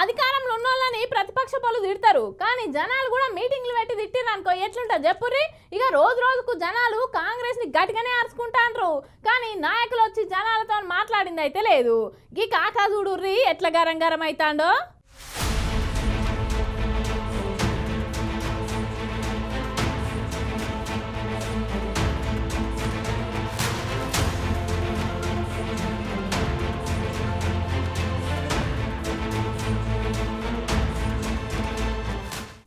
అధికారంలో ఉన్న వాళ్ళని ప్రతిపక్ష పలు తిడతారు. కానీ జనాలు కూడా మీటింగ్లు పెట్టి తిట్టిరు అనుకో ఎట్లుంటారు చెప్పుర్రి? ఇక రోజు రోజుకు జనాలు కాంగ్రెస్ని గట్టిగానే అరుచుకుంటాండ్రు. కానీ నాయకులు వచ్చి జనాలతో మాట్లాడింది అయితే లేదు. గీ కాకా చూడుర్రి ఎట్లా గరం గరం అవుతాండో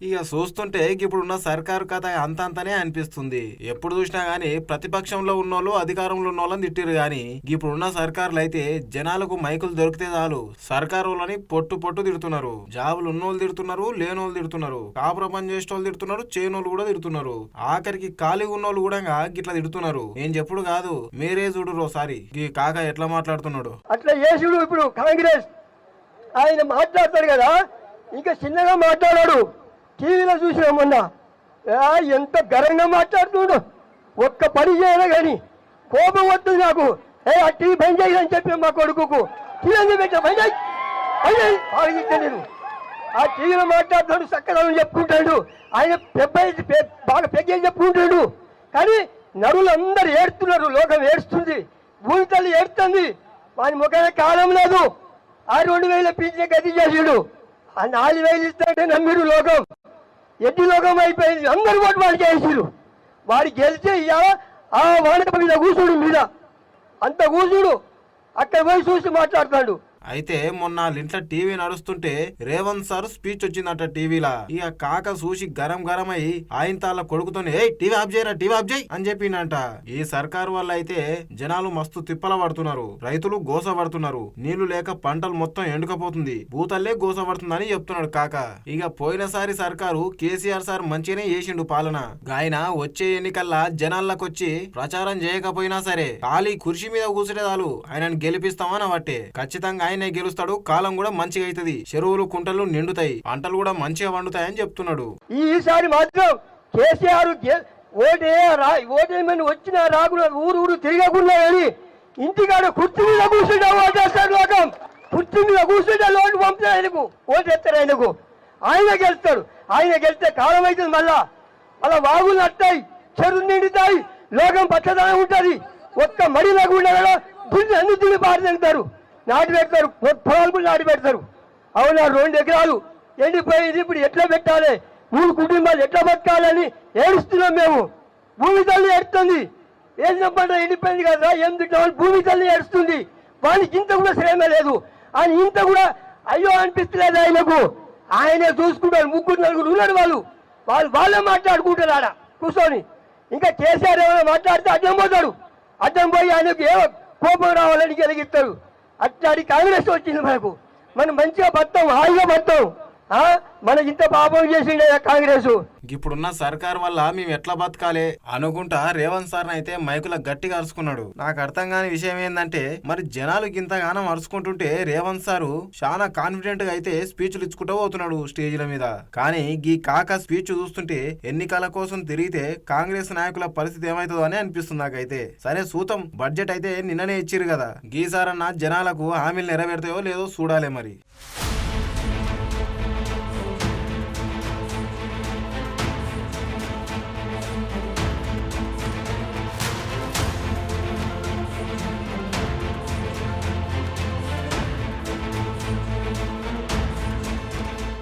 ఇక చూస్తుంటే ఇప్పుడున్న సర్కారు కథ అంతంతనే అనిపిస్తుంది. ఎప్పుడు చూసినా గానీ ప్రతిపక్షంలో ఉన్నోళ్ళు అధికారంలో ఉన్నోళ్ళని తిట్టిరు గాని ఇప్పుడున్న సర్కారులు అయితే జనాలకు మైకులు దొరికితే చాలు. సర్కారులని పొట్టు పొట్టు తిడుతున్నారు. జాబులు ఉన్నోళ్ళు తిడుతున్నారు లేనోళ్ళు తిడుతున్నారు. కాపుర పని చేసేటోళ్ళు తిడుతున్నారు చేయనోళ్ళు కూడా తిడుతున్నారు. ఆఖరికి ఖాళీ ఉన్నోళ్ళు కూడా గిట్లా తిడుతున్నారు. నేను చెప్పుడు కాదు మీరే చూడరు ఒకసారి ఈ కాక ఎట్లా మాట్లాడుతున్నాడు? అట్లా చేసుడు ఇప్పుడు కాంగ్రెస్. ఆయన మాట్లాడతాడు కదా ఇంకా చిన్నగా మాట్లాడాడు. టీవీలో చూసినా మొన్న. ఆ, ఎంత గరంగా మాట్లాడుతున్నాడు. ఒక్క పని చేయలే కానీ కోపం వస్తుంది నాకు. ఏ ఆ టీవీ పని చేయని చెప్పి మా కొడుకుకు. టీవీ ఎందుకు పెట్టా బంద్ చేయి. బంద్ చేయి. నేను ఆ టీవీలో మాట్లాడుతాడు చక్కదనం చెప్పుకుంటాడు. ఆయన పెద్ద బాగా పెద్ద చెప్పుకుంటాడు. కానీ నరులు అందరు ఏడుతున్నారు లోకం ఏడుస్తుంది. భూమి తల్లి ఏడుతుంది. వాని ముఖమే కాలం లేదు. ఆ రెండు వేల పీచే గది చేసాడు. ఆ నాలుగు వేలు ఇస్తాడే నమ్మిరు లోకం. ఎడ్డిలోకం అయిపోయింది అందరు ఓటు వాడికి వేసిరు వాడు గెలిచే ఇవాళ ఆ వానక మీద కూసుడు మీద. అంత కూర్చుడు. అక్కడ పోయి చూసి మాట్లాడతాడు. అయితే మొన్న ఇంట్లో టీవీ నడుస్తుంటే రేవంత్ సార్ స్పీచ్ వచ్చిందట టీవీలా. ఇక కాక చూసి గరం గరం అయి ఆయన తాళ్ళ కొడుకుతోనే ఏ టీవీ ఆఫ్ చేయరా టీవీ ఆఫ్ చేయి అని చెప్పిండంట ఈ సర్కారు వల్ల అయితే జనాలు మస్తు తిప్పల పడుతున్నారు రైతులు గోస పడుతున్నారు నీళ్ళు లేక పంటలు మొత్తం ఎండుకపోతుంది. భూతల్లే గోస పడుతుందని చెప్తున్నాడు కాక. ఇక పోయినసారి సర్కారు కేసీఆర్ సార్ మంచిగానే చేసిండు పాలన. ఆయన వచ్చే ఎన్నికల్లా జనాల్లోకొచ్చి ప్రచారం చేయకపోయినా సరే ఖాళీ కుర్చీ మీద కూర్చుంటే చాలు. ఆయనను గెలిపిస్తామని అవట్టే ఖచ్చితంగా ఆయనే గెలుస్తాడు కాలం కూడా మంచిగా అవుతుంది. చెరువులు కుంటలు నిండుతాయి. పంటలు కూడా మంచిగా వండుతాయని చెప్తున్నాడు. ఈసారి మాత్రం కేసీఆర్ గె- ఓటే ఓటేమని వచ్చిన రాకుండా ఊరు ఊరు తిరగకుండా కానీ ఇంటికాడ కుర్చీ మీద కూర్చుంటే ఓటేస్తాడు లోకం. కుర్చీ మీద కూర్చుంటే లోటు పంపుతాడు ఆయనకు. ఓటేస్తారు ఆయనకు. ఆయన గెలుస్తాడు. ఆయన గెలిస్తే కాలం అవుతుంది మళ్ళా. అలా వాగులు నట్టాయి చెరువు నిండుతాయి లోకం పచ్చదనం ఉంటుంది. ఒక్క మడి లేకుండా కూడా దున్ని అన్ని దున్ని పారి నాటి పెడతారు. పొలాలు కూడా నాటి పెడతారు. అవునా? రెండు ఎకరాలు ఎండిపోయింది. ఇప్పుడు ఎట్లా పెట్టాలి? మూడు కుటుంబాలు ఎట్లా బతకాలని ఏడుస్తున్నాం మేము. భూమి తల్లి ఏడుస్తుంది. వేసిన పంట ఎండిపోయింది కదా ఎందుకు భూమి తల్లి ఏడుస్తుంది? వాళ్ళకి ఇంత కూడా శ్రమ లేదు. ఆయన ఇంత కూడా అయ్యో అనిపిస్తలేదు ఆయనకు. ఆయనే చూసుకుంటారు ముగ్గురు నలుగురు ఉన్నారు వాళ్ళు. వాళ్ళు వాళ్ళే మాట్లాడుకుంటారు ఆడ కూర్చొని. ఇంకా కేసీఆర్ ఏమైనా మాట్లాడితే అడ్డం పోతాడు. అడ్డం పోయి ఆయనకు ఏ కోపం రావాలని గెలిగిస్తారు అట్లాంటి కాంగ్రెస్ వచ్చింది మనకు. మనం మంచిగా బతాం హాయిగా బతాం. మన ఇంత పాపం చేసిండే కాంగ్రెస్. ఇప్పుడున్న సర్కార్ వల్ల మేము ఎట్లా బతకాలి? అనుకుంటా రేవంత్ సార్ అయితే మైకుల గట్టిగా అరుచుకున్నాడు. నాకు అర్థం కాని విషయం ఏంటంటే మరి జనాలు ఇంతగానం అరుచుకుంటుంటే రేవంత్ సారు చాలా కాన్ఫిడెంట్గా అయితే స్పీచ్లు ఇచ్చుకుంటూ పోతున్నాడు స్టేజ్ల మీద. కానీ గీ కాక స్పీచ్ చూస్తుంటే ఎన్నికల కోసం తిరిగితే కాంగ్రెస్ నాయకుల పరిస్థితి ఏమైతుందో అని అనిపిస్తుంది నాకైతే. సరే సూతం బడ్జెట్ అయితే నిన్ననే ఇచ్చిరు కదా. గీసారన్న జనాలకు హామీలు నెరవేరుతాయో లేదో చూడాలి మరి.